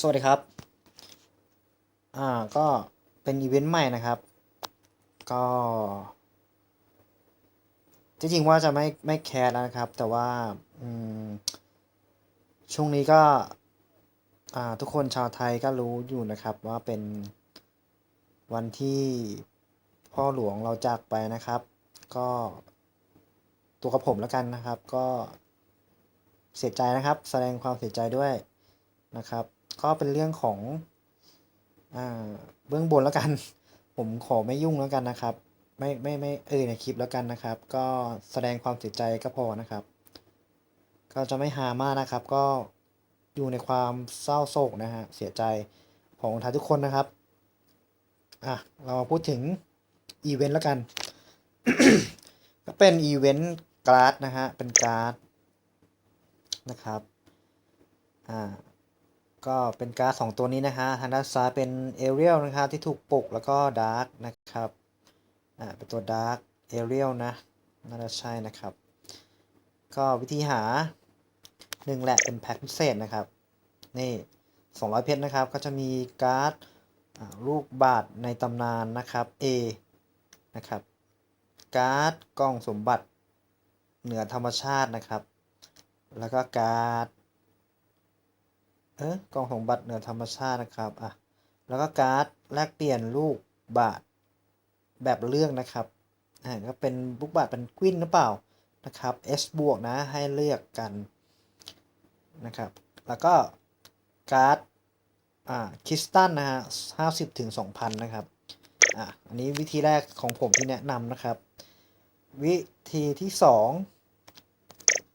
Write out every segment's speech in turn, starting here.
สวัสดีครับ อ่า ก็เป็นอีเวนต์ใหม่นะครับ ก็ จริงๆว่าจะไม่ไม่แคสแล้วนะครับ แต่ว่า อืม ช่วงนี้ก็ อ่า ทุกคนชาวไทยก็รู้อยู่นะครับว่าเป็นวันที่พ่อหลวงเราจากไปนะครับ ก็ตัวกับผมแล้วกันนะครับ ก็เสียใจนะครับ แสดงความเสียใจด้วยนะครับ ก็เป็นเรื่องของอเบื้องบนแล้วกัน ผมขอไม่ยุ่งแล้วกันนะครับ ไม่ไม่ไม่เอ่ยในคลิปแล้วกันนะครับ ก็แสดงความเสียใจก็พอนะครับ ก็จะไม่ฮามากนะครับ ก็อยู่ในความเศร้าโศกนะฮะเสียใจของคนไททุกคนนะครับอะเรามาพูดถึงอีเวนต์แล้วกันก็เป็นอีเวนต์การ์ดนะฮะเป็นการ์ดนะครับอ่า ก็เป็นการ์ดสองตัวนี้นะฮะทางด้านซ้ายเป็นเอเรียลนะครับที่ถูกปลุกแล้วก็ดาร์กนะครับอ่าเป็นตัวดาร์กเอเรียลนะน่าจะใช่นะครับ ก็วิธีหาหนึ่งแหละเป็นแพ็คพิเศษนะครับ นี่ 200 เพชรนะครับ ก็จะมีการ์ดลูกบาทในตำนานนะครับ A นะครับ การ์ดกล่องสมบัติเหนือธรรมชาตินะครับ แล้วก็การ์ด เออกองสมบัติเหนือธรรมชาตินะครับอะแล้วก็การ์ดแลกเปลี่ยนลูกบาทแบบเลือกนะครับอ่าก็เป็นลูกบาทเป็นกวินหรือเปล่านะครับ S บวกนะให้เลือกกันนะครับ แล้วก็การ์ดอ่าคริสตัลนะฮะห้าสิบถึงสองพันนะครับอะอันนี้วิธีแรกของผมที่แนะนำนะครับ วิธีที่สอง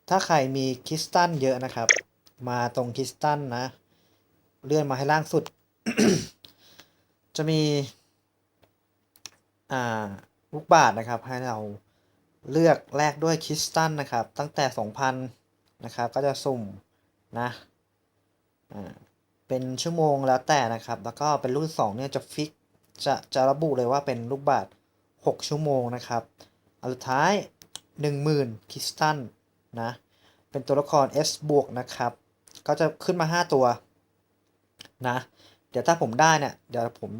ถ้าใครมีคริสตัลเยอะนะครับ มาตรงคริสตัลนะ เลื่อนมาให้ล่างสุด จะมี อ่าลูกบาทนะครับ ให้เราเลือกแลกด้วยคริสตัลนะครับ ตั้งแต่ 2,000 นะครับ ก็จะสุ่มนะ อ่า เป็นชั่วโมงแล้วแต่นะครับ แล้วก็เป็นรุ่น2เนี่ยจะฟิก จะจะระบุเลยว่าเป็นลูกบาท 6 ชั่วโมงนะครับอันสุดท้าย 10,000คริสตัลนะ เป็นตัวละคร S บวกนะครับ ก็จะขึ้นมา 5 ตัวนะ เดี๋ยวถ้าผมได้เนี่ย เดี๋ยวผม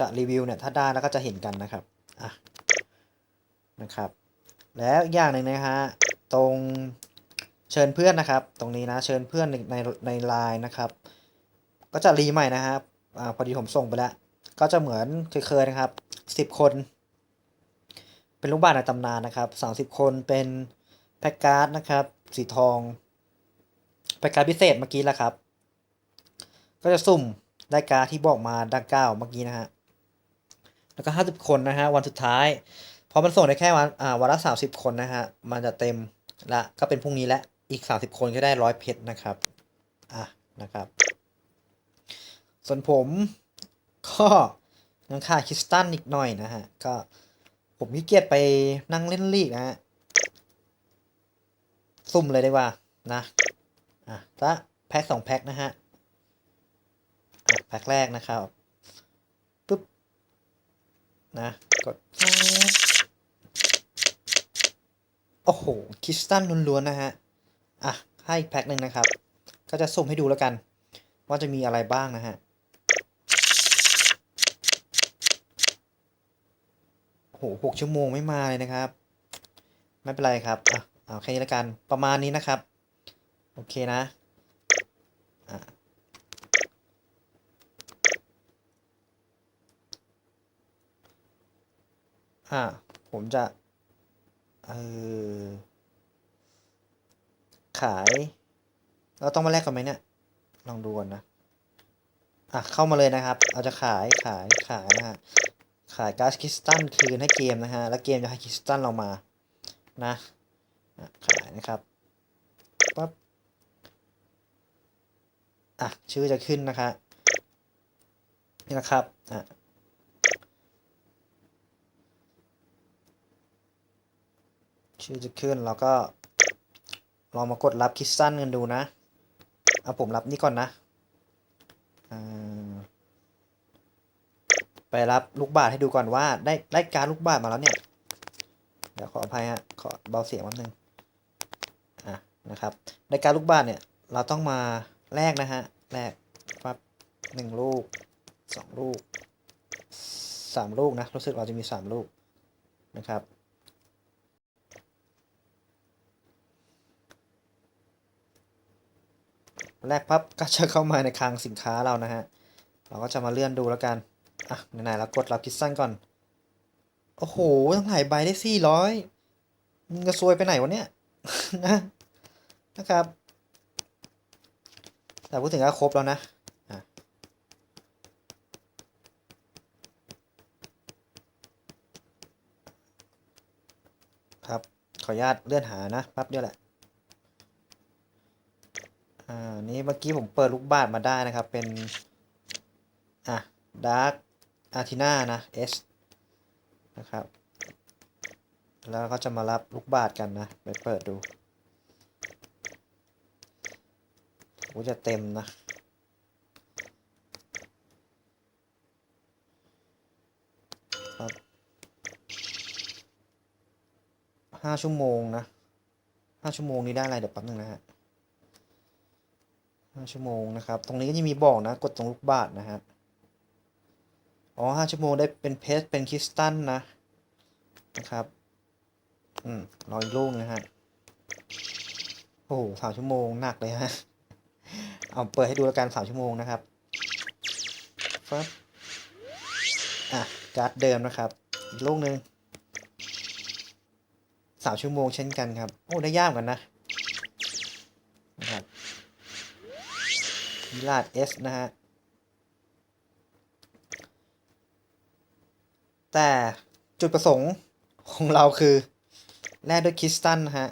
จะรีวิวเนี่ย ถ้าได้แล้วก็จะเห็นกันนะครับ อะ นะครับ แล้วอีกอย่างหนึ่งนะฮะ ตรงเชิญเพื่อนนะครับ ตรงนี้นะ เชิญเพื่อนในในในไลน์นะครับ ก็จะรีใหม่นะครับอ่าพอดีผมส่งไปแล้ว ก็จะเหมือนเคยๆนะครับ 10 คน เป็นลูกบ้านในตำนานนะครับ 30 คนเป็นแพ็กการ์ดนะครับ สีทอง แพ็การพิเศษเมื่อกี้แล้วครับ ก็จะสุ่มได้การที่บอกมาดังเก้าเมื่อกี้นะฮะ แล้วก็50คนนะฮะวันสุดท้าย พอมันส่งได้แค่วันอ่าวันละ30คนนะฮะ มันจะเต็มละก็เป็นพรุ่งนี้และอีก30คนก็ได้ร้อยเพชรนะครับ อะนะครับ ส่วนผมก็ยังขาดคริสตัลอีกหน่อยนะฮะ ก็ผมขี้เกียจไปนั่งเล่นลีกนะฮะสุ่มเลยดีกว่านะ อะถ้าแพ็คสองแพ็คนะฮะแพ็คแรกนะครับปุ๊บนะกดโอ้โหคริสตัลล้วนๆนะฮะอะให้อีกแพ็คหนึ่งนะครับ ก็จะสุ่มให้ดูแล้วกัน ว่าจะมีอะไรบ้างนะฮะโอ้โหหกชั่วโมงไม่มาเลยนะครับ ไม่เป็นไรครับอะเอาแค่นี้แล้วกันประมาณนี้นะครับ โอเคนะอะอ่าผมจะ เออ ขาย เราต้องมาแลกกันไหมเนี่ย ลองดูก่อนนะ อะ เข้ามาเลยนะครับ เราจะขาย ขาย ขายนะฮะ ขายก๊าซคริสตัลคืนให้เกมนะฮะ แล้วเกมจะให้คริสตัลเรามา นะอะขายนะครับ ปั๊บ อะชื่อจะขึ้นนะคะนี่นะครับอะชื่อจะขึ้นเราก็ลองมากดรับคิสตัลกันดูนะเอาผมรับนี่ก่อนนะอ่าไปรับลูกบาศก์ให้ดูก่อนว่าได้ได้การลูกบาศก์มาแล้วเนี่ย เดี๋ยวขออภัยฮะขอเบาเสียงแป๊บนึงอะนะครับในการลูกบาศก์เนี่ยเราต้องมา แลกนะฮะแลกปั๊บหนึ่งลูกสองลูกสามลูกนะ รู้สึกเราจะมีสามลูกนะครับ แรกปั๊บก็จะเข้ามาในคลังสินค้าเรานะฮะ เราก็จะมาเลื่อนดูแล้วกัน อะไหนๆเรากดรับคิดสั้นก่อน โอ้โหต้องหลายใบได้สี่ร้อยมึงจะซวยไปไหนวะเนี่ยนะนะครับ แต่พูดถึงก็ครบแล้วนะ ครับ ขออนุญาตเลื่อนหานะแป๊บเดียวแหละ อ่า นี่เมื่อกี้ผมเปิดลูกบาศก์มาได้นะครับ เป็น อะดาร์กอาร์ตินานะ S นะครับ แล้วก็จะมารับลูกบาศก์กันนะ ไปเปิดดู โอ้จะเต็มนะ ครับห้าชั่วโมงนะห้าชั่วโมงนี้ได้อะไรเดี๋ยวแป๊บนึงนะฮะห้าชั่วโมงนะครับ ตรงนี้ก็จะมีบอกนะ กดตรงลูกบาศก์นะฮะ อ๋อห้าชั่วโมงได้เป็นเพชรเป็นคริสตัลนะ นะครับ อืมรออีกลูกนะฮะ โอ้โหสามชั่วโมงหนักเลยฮะ เอาเปิดให้ดูแล้วกันสามชั่วโมงนะครับฟับอะการ์ดเดิมนะครับ อีกลูกหนึ่งสามชั่วโมงเช่นกันครับ โอ้ ได้ยากกันนะนะครับมิลาดเอสนะฮะ แต่จุดประสงค์ของเราคือ แลกด้วยคริสตัลนะฮะ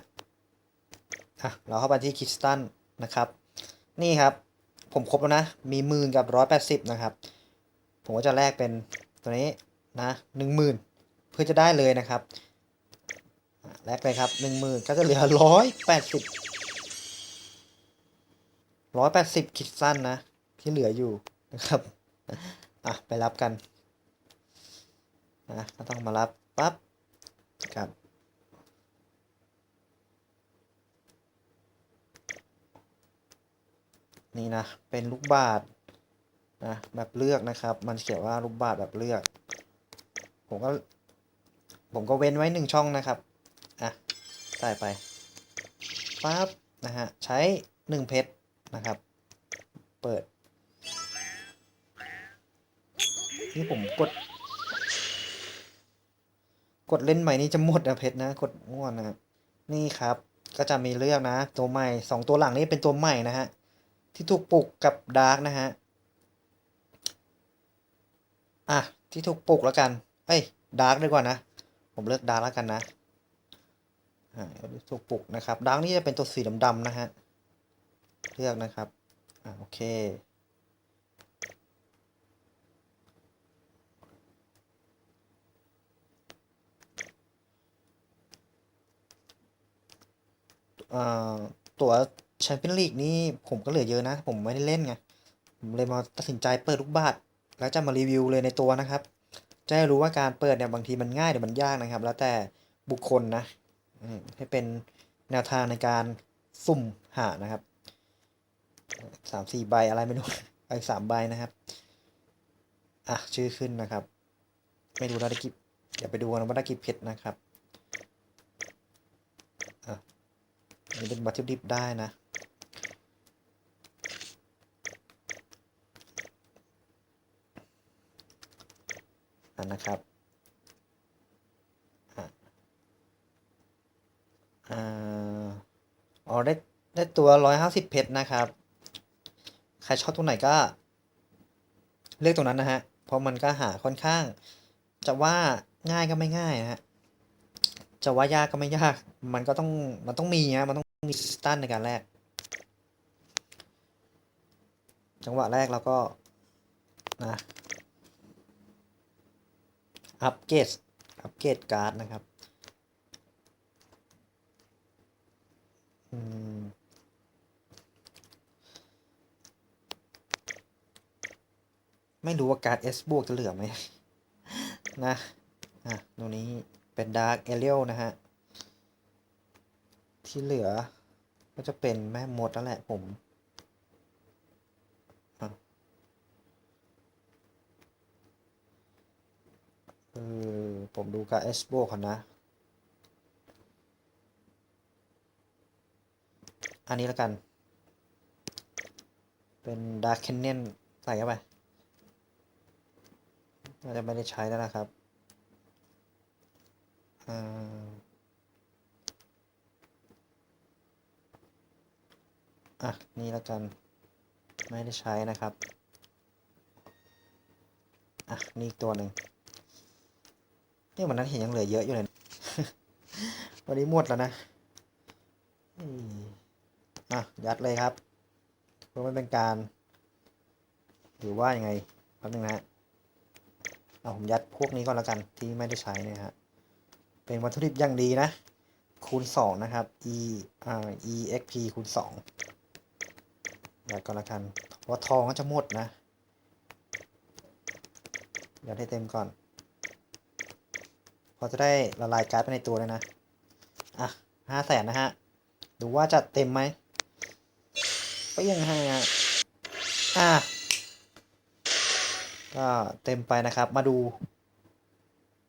อะ เราเข้าไปที่คริสตัลนะครับ นี่ครับ ผมครบแล้วนะ มีหมื่นกับร้อยแปดสิบนะครับ ผมก็จะแลกเป็นตัวนี้นะหนึ่งหมื่นเพื่อจะได้เลยนะครับ แลกไปครับหนึ่งหมื่นก็จะเหลือร้อยแปดสิบร้อยแปดสิบคิดสั้นนะ ที่เหลืออยู่นะครับอะไปรับกันนะก็ต้องมารับปั๊บครับ นี่นะ เป็นลูกบาศก์นะแบบเลือกนะครับ มันเขียนว่าลูกบาศก์แบบเลือก ผมก็ผมก็เว้นไว้หนึ่งช่องนะครับอะใส่ไปปั๊บนะฮะใช้หนึ่งเพชรนะครับ เปิดนี่ผมกด กดเล่นใหม่นี่จะหมดนะเพชรนะ กดง่วนนะครับนี่ครับก็จะมีเลือกนะ ตัวใหม่สองตัวหลังนี่เป็นตัวใหม่นะฮะ ที่ถูกปลุกกับดาร์กนะฮะ อะ ที่ถูกปลุกแล้วกัน เอ้ยดาร์กดีกว่านะ ผมเลือกดาร์กแล้วกันนะ อ่าถูกปลุกนะครับดาร์กนี่จะเป็นตัวสีดำๆนะฮะ เลือกนะครับ อ่าโอเคอ่าตัว แชมเปี้ยนลีกนี่ผมก็เหลือเยอะนะ ผมไม่ได้เล่นไง ผมเลยมาตัดสินใจเปิดลูกบาศก์แล้วจะมารีวิวเลยในตัวนะครับ จะได้รู้ว่าการเปิดเนี่ยบางทีมันง่ายหรือมันยากนะครับ แล้วแต่บุคคลนะให้เป็นแนวทางในการสุ่มหานะครับสามสี่ใบอะไรไม่รู้ไปสามใบนะครับ อะชื่อขึ้นนะครับ ไม่รู้ได้กี่เดี๋ยวไปดูกันว่าได้กี่เพชรนะครับอะนนี้เป็นวัตถุดิบได้นะ อันนะครับอ่าอ๋อได้ได้ตัวร้อยห้าสิบเพชรนะครับ ใครชอบตัวไหนก็ เลือกตรงนั้นนะฮะ เพราะมันก็หาค่อนข้าง จะว่าง่ายก็ไม่ง่ายนะฮะ จะว่ายากก็ไม่ยาก มันก็ต้องมันต้องมีนะมันต้องมีสตันในการแรก จังหวะแรกเราก็นะ อัปเกรดอัปเกรดการ์ดนะครับมไม่รู้ว่าการ์ด S บวกจะเหลือไหม นะ อะตรงนี้เป็น Dark a r i e l นะฮะ ที่เหลือก็จะเป็นแม่มดแล้วแหละผม คือผมดูกับเอสโบก่อนนะ อันนี้แล้วกัน เป็นดาร์ k เคนเนนใส่เข้าไปน่าจะไม่ได้ใช้แล้วนะครับอ่าอะ นี่แล้วกัน ไม่ได้ใช้นะครับ อะ นี่อีกตัวหนึ่ง นี่วันนั้นเห็นยังเหลือเยอะอยู่เลย วันนี้หมดแล้วนะอะยัดเลยครับ เพื่อไม่เป็นการ หรือว่ายังไงแป๊บนึงนะฮะเอาผมยัดพวกนี้ก่อนแล้วกันที่ไม่ได้ใช้นะฮะ เป็นวัตถุดิบอย่างดีนะ คูณสองนะครับ e อ่า exp คูณสองยัดก่อนละกันเพราะว่าทองก็จะหมดนะยัดให้เต็มก่อน พอจะได้ละลายการ์ดไปในตัวเลยนะ อะห้าแสนนะฮะ ดูว่าจะเต็มไหมก็ยังให้ฮะอะก็เต็มไปนะครับ มาดู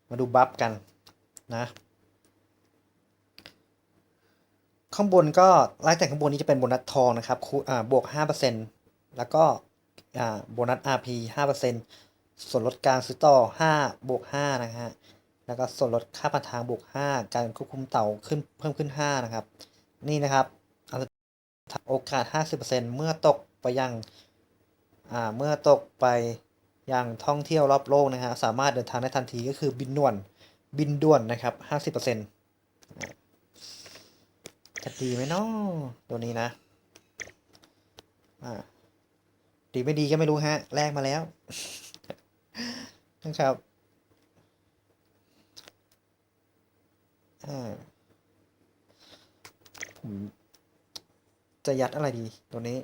มาดูบัฟกันนะ ข้างบนก็ไล่แต่ข้างบนนี้จะเป็นโบนัสทองนะครับคูอ่าบวก 5%แล้วก็อ่าโบนัส RP 5%ส่วนลดการซื้อต่อ 5 บวก 5 นะฮะ แล้วก็ส่วนลดค่าผ่านทางบวก 5 การควบคุมเต่าขึ้นเพิ่มขึ้น 5 นะครับ นี่นะครับอันสุดท้ายโอกาส 50%เมื่อตกไปยังอ่าเมื่อตกไปยังท่องเที่ยวรอบโลกนะฮะสามารถเดินทางได้ทันทีก็คือบินด่วนบินด่วนนะครับ 50%จะดีไหมเนาะตัวนี้นะอ่าดีไม่ดีก็ไม่รู้ฮะแลกมาแล้วนะครับ อ่าผมจะยัดอะไรดี ตัวนี้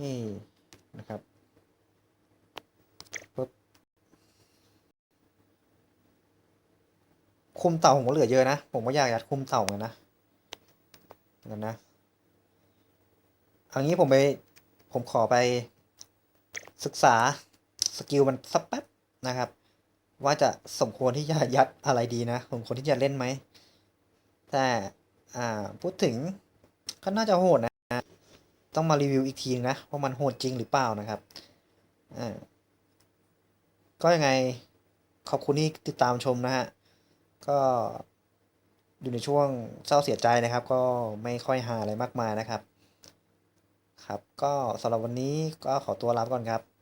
นี่นะครับปึ๊บคุมเต่าผมก็เหลือเยอะนะ ผมก็อยากยัดคุมเต่าเหมือนกันนะเหมือนกันนี้ผมไป ผมขอไปศึกษาสกิลมันสักแป๊บนะครับ ว่าจะสมควรที่จะยัดอะไรดีนะสมควรที่จะเล่นไหม แต่อ่าพูดถึงก็น่าจะโหดนะ ต้องมารีวิวอีกทีนะว่ามันโหดจริงหรือเปล่านะครับอ่าก็ยังไงขอบคุณที่ติดตามชมนะฮะ ก็อยู่ในช่วงเศร้าเสียใจนะครับ ก็ไม่ค่อยหาอะไรมากมายนะครับ ครับ ก็สำหรับวันนี้ก็ขอตัวลาไปก่อนครับ